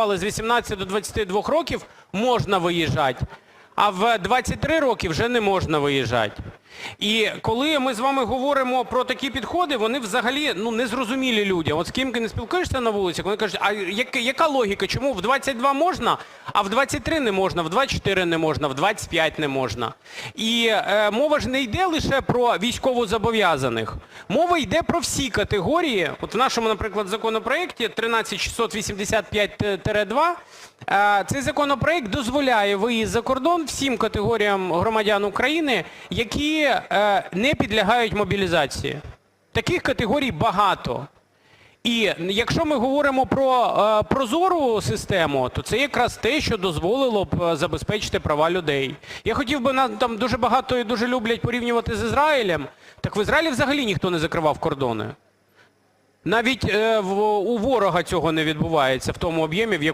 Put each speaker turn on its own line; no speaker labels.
з 18 до 22 років можна виїжджати, а в 23 роки вже не можна виїжджати. І коли ми з вами говоримо про такі підходи, вони взагалі ну, незрозумілі людям. От з ким ти не спілкуєшся на вулиці, вони кажуть, а як- яка логіка, чому в 22 можна, а в 23 не можна, в 24 не можна, в 25 не можна. І е, мова ж не йде лише про військовозобов'язаних. Мова йде про всі категорії. От в нашому, наприклад, законопроєкті 13685-2 е, цей законопроєкт дозволяє виїзд за кордон всім категоріям громадян України, які е, не підлягають мобілізації. Таких категорій багато. І якщо ми говоримо про е, прозору систему, то це якраз те, що дозволило б е, забезпечити права людей. Я хотів би, нам там дуже багато і дуже люблять порівнювати з Ізраїлем, так в Ізраїлі взагалі ніхто не закривав кордони. Навіть е, в, у ворога цього не відбувається в тому об'ємі, в якому